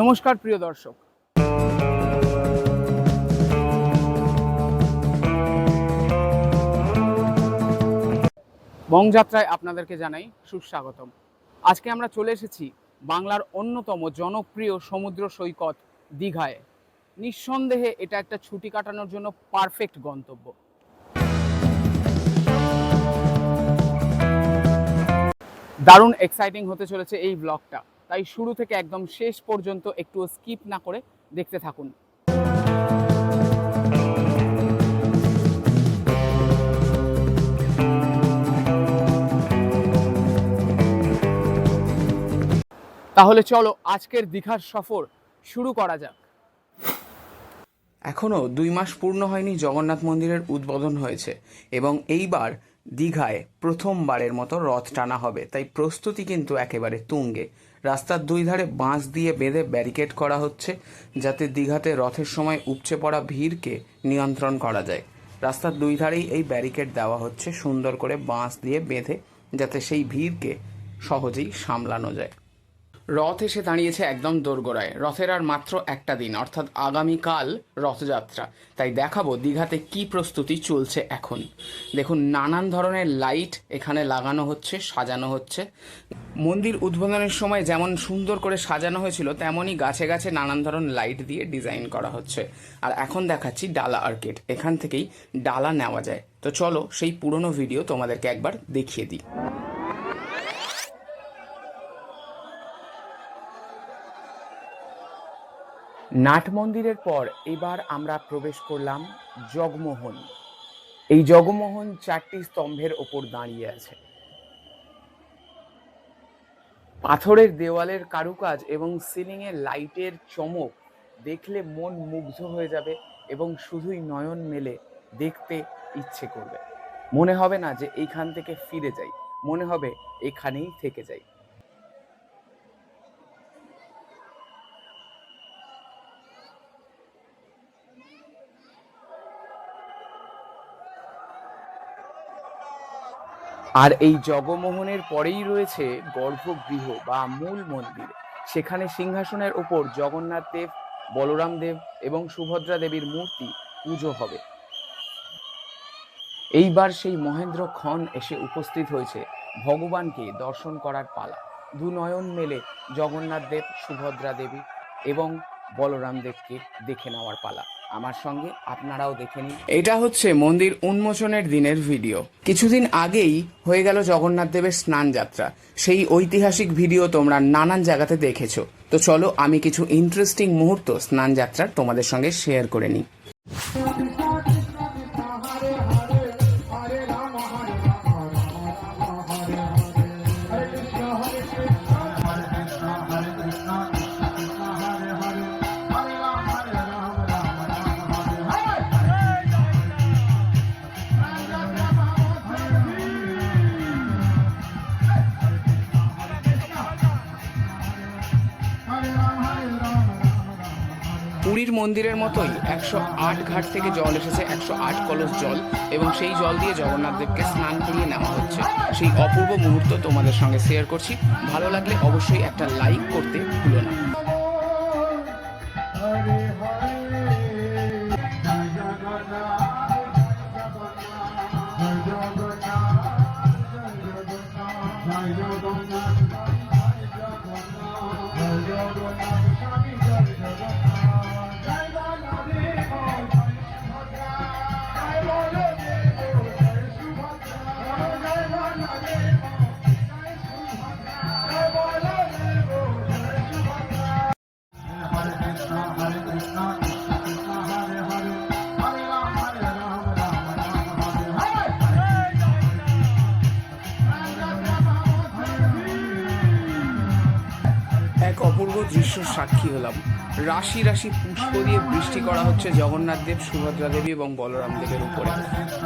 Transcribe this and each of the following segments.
নমস্কার, প্রিয় দর্শক। বংযাত্রায় আপনাদেরকে জানাই সুস্বাগতম। আজকে আমরা চলে এসেছি বাংলার অন্যতম জনপ্রিয় সমুদ্র সৈকত দীঘায়। নিঃসন্দেহে এটা একটা ছুটি কাটানোর জন্য পারফেক্ট গন্তব্য। দারুণ এক্সাইটিং হতে চলেছে এই ব্লগটা তাই শুরু থেকে একদম শেষ পর্যন্ত একটু স্কিপ না করে দেখতে থাকুন। তাহলে চলো আজকের দীঘার সফর শুরু করা যাক। এখনও দুই মাস পূর্ণ হয়নি জগন্নাথ মন্দিরের উদ্বোধন হয়েছে এবং এইবার দীঘায় প্রথমবারের মতো রথ টানা হবে, তাই প্রস্তুতি কিন্তু একেবারে তুঙ্গে। রাস্তার দুই ধারে বাঁশ দিয়ে বেঁধে ব্যারিকেড করা হচ্ছে যাতে দীঘাতে রথের সময় উপচে পড়া ভিড়কে নিয়ন্ত্রণ করা যায়। রাস্তার দুই ধারেই এই ব্যারিকেড দেওয়া হচ্ছে। সুন্দর করে বাঁশ দিয়ে বেঁধে যাতে সেই ভিড়কে সহজেই সামলানো যায়। রথ এসে দাঁড়িয়েছে একদম দোরগোড়ায়। রথের আর মাত্র একটা দিন, অর্থাৎ আগামীকাল রথযাত্রা। তাই দেখাবো দীঘাতে কি প্রস্তুতি চলছে এখন। দেখুন, নানান ধরনের লাইট এখানে লাগানো হচ্ছে, সাজানো হচ্ছে। মন্দির উদ্বোধনের সময় যেমন সুন্দর করে সাজানো হয়েছিল, তেমনই গাছে গাছে নানান ধরনের লাইট দিয়ে ডিজাইন করা হচ্ছে। আর এখন দেখাচ্ছি ডালা আর্কেড, এখান থেকেই ডালা নেওয়া যায়। তো চলো, সেই পুরনো ভিডিও তোমাদেরকে একবার দেখিয়ে দিই। নাট মন্দিরের পর এবার আমরা প্রবেশ করলাম জগমোহন। এই জগমোহন চারটি স্তম্ভের ওপর দাঁড়িয়ে আছে। পাথরের দেওয়ালের কারুকাজ এবং সিলিং এর লাইটের চমক দেখলে মন মুগ্ধ হয়ে যাবে এবং শুধুই নয়ন মেলে দেখতে ইচ্ছে করবে। মনে হবে না যে এইখান থেকে ফিরে যাই, মনে হবে এখানেই থেকে যাই। আর এই জগমোহনের পরেই রয়েছে গর্ভগৃহ বা মূল মন্দির। সেখানে সিংহাসনের ওপর জগন্নাথ দেব, বলরাম দেব এবং সুভদ্রা দেবীর মূর্তি পুজো হবে। এইবার সেই মহেন্দ্র খন এসে উপস্থিত হয়েছে ভগবানকে দর্শন করার পালা। দু নয়ন মেলে জগন্নাথ দেব, সুভদ্রা দেবী এবং বলরাম দেবকে দেখে নেওয়ার পালা। আমার সঙ্গে আপনারাও দেখে নিন। এটা হচ্ছে মন্দির উন্মোচনের দিনের ভিডিও। কিছুদিন আগেই হয়ে গেল জগন্নাথ দেবের স্নান যাত্রা। সেই ঐতিহাসিক ভিডিও তোমরা নানান জায়গাতে দেখেছ। তো চলো আমি কিছু ইন্টারেস্টিং মুহূর্ত স্নান যাত্রার তোমাদের সঙ্গে শেয়ার করে নিই। মন্দিরের মতোই একশো আট ঘাট থেকে জল এসেছে একশো আট কলস জল এবং সেই জল দিয়ে জগন্নাথদেবকে স্নান করিয়ে নেওয়া হচ্ছে সেই অপূর্ব মুহূর্ত তোমাদের সঙ্গে শেয়ার করছি ভালো লাগলে অবশ্যই একটা লাইক করতে ভুলো না এক অপূর্ব দৃশ্য সাক্ষী হলাম। রাশি রাশি পুষ্প দিয়ে বৃষ্টি করা হচ্ছে জগন্নাথ দেব, সুভদ্রা দেবী এবং বলরাম দেবের উপরে।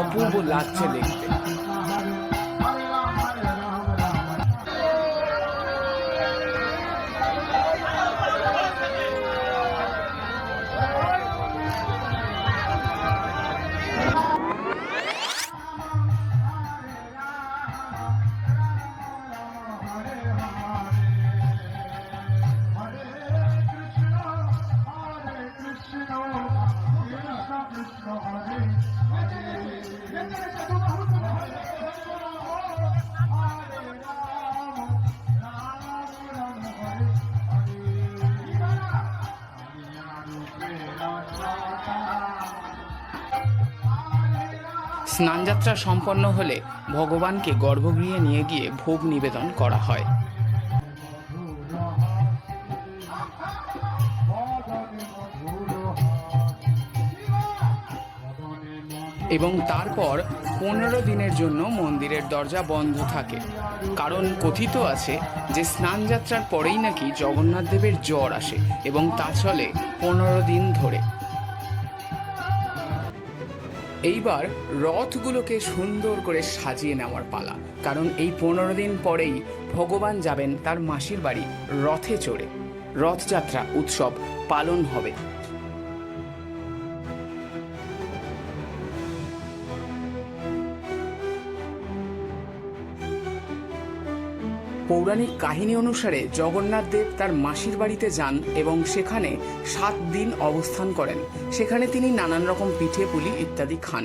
অপূর্ব লাগছে দেখতে। স্নানযাত্রা সম্পন্ন হলে ভগবানকে গর্ভগৃহে নিয়ে গিয়ে ভোগ নিবেদন করা হয়। এবং তারপর পনেরো দিনের জন্য মন্দিরের দরজা বন্ধ থাকে। কারণ কথিত আছে যে স্নানযাত্রার পরেই নাকি জগন্নাথ দেবের জ্বর আসে এবং তা চলে পনেরো দিন ধরে। এইবার রথগুলোকে সুন্দর করে সাজিয়ে নেওয়ার পালা, কারণ এই পনেরো দিন পরেই ভগবান যাবেন তার মাসির বাড়ি রথে চড়ে। রথযাত্রা, উৎসব পালন হবে। পৌরাণিক কাহিনী অনুসারে জগন্নাথ দেব তার মাসির বাড়িতে যান এবং সেখানে সাত দিন অবস্থান করেন। সেখানে তিনি নানান রকম পিঠে পুলি ইত্যাদি খান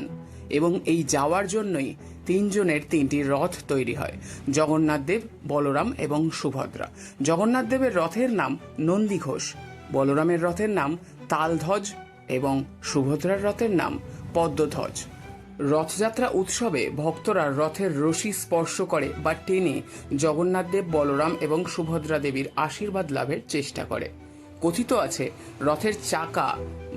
এবং এই যাওয়ার জন্যই তিনজনের তিনটি রথ তৈরি হয়, জগন্নাথ দেব, বলরাম এবং সুভদ্রা। জগন্নাথ দেবের রথের নাম নন্দী ঘোষ, বলরামের রথের নাম তালধ্বজ এবং সুভদ্রার রথের নাম পদ্মধ্বজ। রথযাত্রা উৎসবে ভক্তরা রথের রশি স্পর্শ করে বা টেনে জগন্নাথদেব বলরাম এবং সুভদ্রা দেবীর আশীর্বাদ লাভের চেষ্টা করে। কথিত আছে, রথের চাকা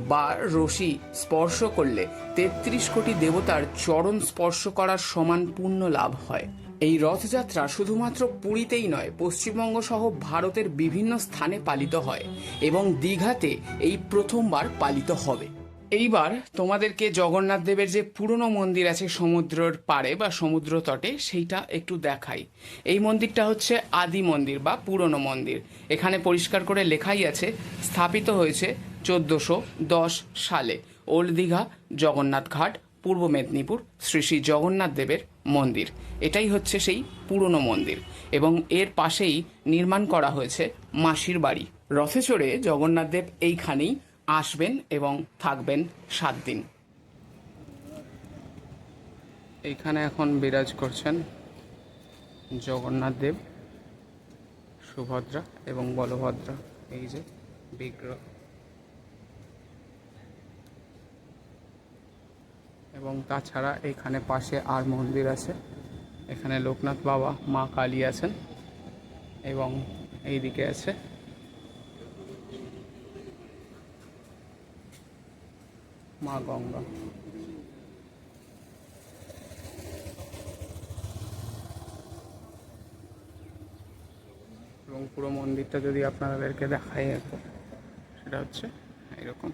বা রশি স্পর্শ করলে তেত্রিশ কোটি দেবতার চরণ স্পর্শ করার সমান পুণ্য লাভ হয়। এই রথযাত্রা শুধুমাত্র পুরীতেই নয়, পশ্চিমবঙ্গ সহ ভারতের বিভিন্ন স্থানে পালিত হয় এবং দীঘাতে এই প্রথমবার পালিত হবে। এইবার তোমাদেরকে জগন্নাথ দেবের যে পুরনো মন্দির আছে সমুদ্রের পাড়ে বা সমুদ্র তটে, সেইটা একটু দেখাই। এই মন্দিরটা হচ্ছে আদি মন্দির বা পুরনো মন্দির। এখানে পরিষ্কার করে লেখাই আছে, স্থাপিত হয়েছে চোদ্দোশো দশ সালে। ওল্ড দীঘা, জগন্নাথ ঘাট, পূর্ব মেদিনীপুর, শ্রী শ্রী জগন্নাথ দেবের মন্দির। এটাই হচ্ছে সেই পুরনো মন্দির। এবং এর পাশেই নির্মাণ করা হয়েছে মাসির বাড়ি। রথে চড়ে জগন্নাথ দেব এইখানেই আসবেন এবং থাকবেন সাত দিন। এইখানে এখন বিরাজ করছেন জগন্নাথ দেব, সুভদ্রা এবং বলভদ্রা। এই যে বিগ্রহ। এবং তাছাড়া এখানে পাশে আর মন্দির আছে। এখানে লোকনাথ বাবা, মা কালী আছেন এবং এইদিকে আছে মা গঙ্গা। এবং পুরো মন্দিরটা যদি আপনাদেরকে দেখাই সেটা হচ্ছে এরকম।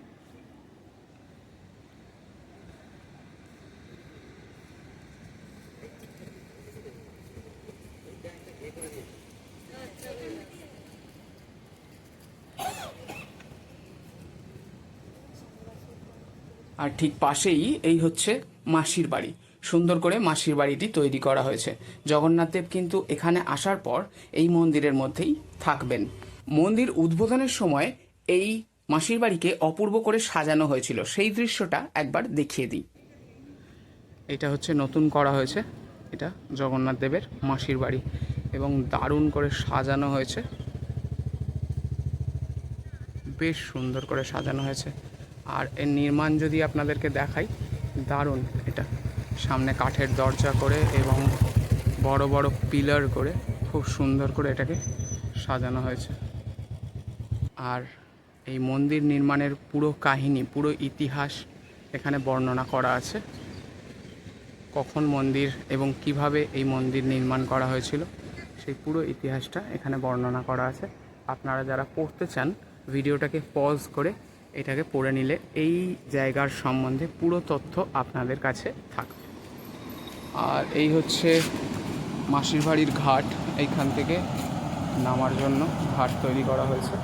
আর ঠিক পাশেই এই হচ্ছে মাসির বাড়ি। সুন্দর করে মাসির বাড়িটি তৈরি করা হয়েছে। জগন্নাথদেব কিন্তু এখানে আসার পর এই মন্দিরের মধ্যেই থাকবেন। মন্দির উদ্বোধনের সময় এই মাসির বাড়িকে অপূর্ব করে সাজানো হয়েছিল। সেই দৃশ্যটা একবার দেখিয়ে দিই। এটা হচ্ছে নতুন করা হয়েছে। এটা জগন্নাথ দেবের মাসির বাড়ি এবং দারুণ করে সাজানো হয়েছে। বেশ সুন্দর করে সাজানো হয়েছে। আর এর নির্মাণ যদি আপনাদেরকে দেখাই, দারুণ এটা। সামনে কাঠের দরজা করে এবং বড় বড় পিলার করে খুব সুন্দর করে এটাকে সাজানো হয়েছে। আর এই মন্দির নির্মাণের পুরো কাহিনী, পুরো ইতিহাস এখানে বর্ণনা করা আছে। কখন মন্দির এবং কীভাবে এই মন্দির নির্মাণ করা হয়েছিল, সেই পুরো ইতিহাসটা এখানে বর্ণনা করা আছে। আপনারা যারা পড়তে চান, ভিডিওটাকে পজ করে এটাকে পড়ে নিলে এই জায়গার সম্বন্ধে পুরো তথ্য আপনাদের কাছে থাকবে। আর এই হচ্ছে মাসির বাড়ির ঘাট, এইখান থেকে নামার জন্য ঘাট তৈরি করা হয়েছে।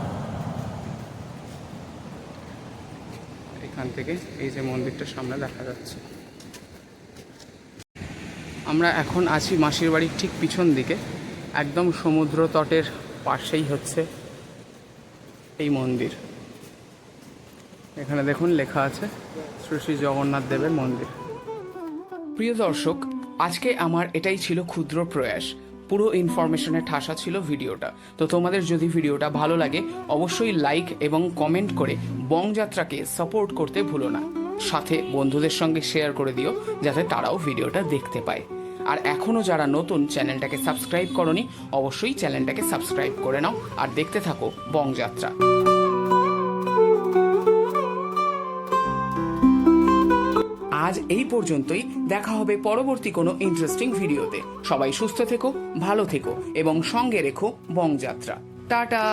এখান থেকে এই যে মন্দিরটা সামনে দেখা যাচ্ছে। আমরা এখন আছি মাসির বাড়ির ঠিক পিছন দিকে। একদম সমুদ্র তটের পাশেই হচ্ছে এই মন্দির। এখানে দেখুন লেখা আছে শ্রী শ্রী জগন্নাথ দেবের মন্দির। প্রিয় দর্শক, আজকে আমার এটাই ছিল ক্ষুদ্র প্রয়াস। পুরো ইনফরমেশনে ঠাসা ছিল ভিডিওটা। তো তোমাদের যদি ভিডিওটা ভালো লাগে, অবশ্যই লাইক এবং কমেন্ট করে বংযাত্রাকে সাপোর্ট করতে ভুলো না। সাথে বন্ধুদের সঙ্গে শেয়ার করে দিও, যাতে তারাও ভিডিওটা দেখতে পায়। আর এখনও যারা নতুন, চ্যানেলটাকে সাবস্ক্রাইব করনি, অবশ্যই চ্যানেলটাকে সাবস্ক্রাইব করে নাও। আর দেখতে থাকো বংযাত্রা আজ এই পর্যন্তই। দেখা হবে পরবর্তী কোনো ইন্টারেস্টিং ভিডিওতে সবাই সুস্থ থেকো, ভালো থেকো, এবং সঙ্গে রেখো বংযাত্রা। টাটা!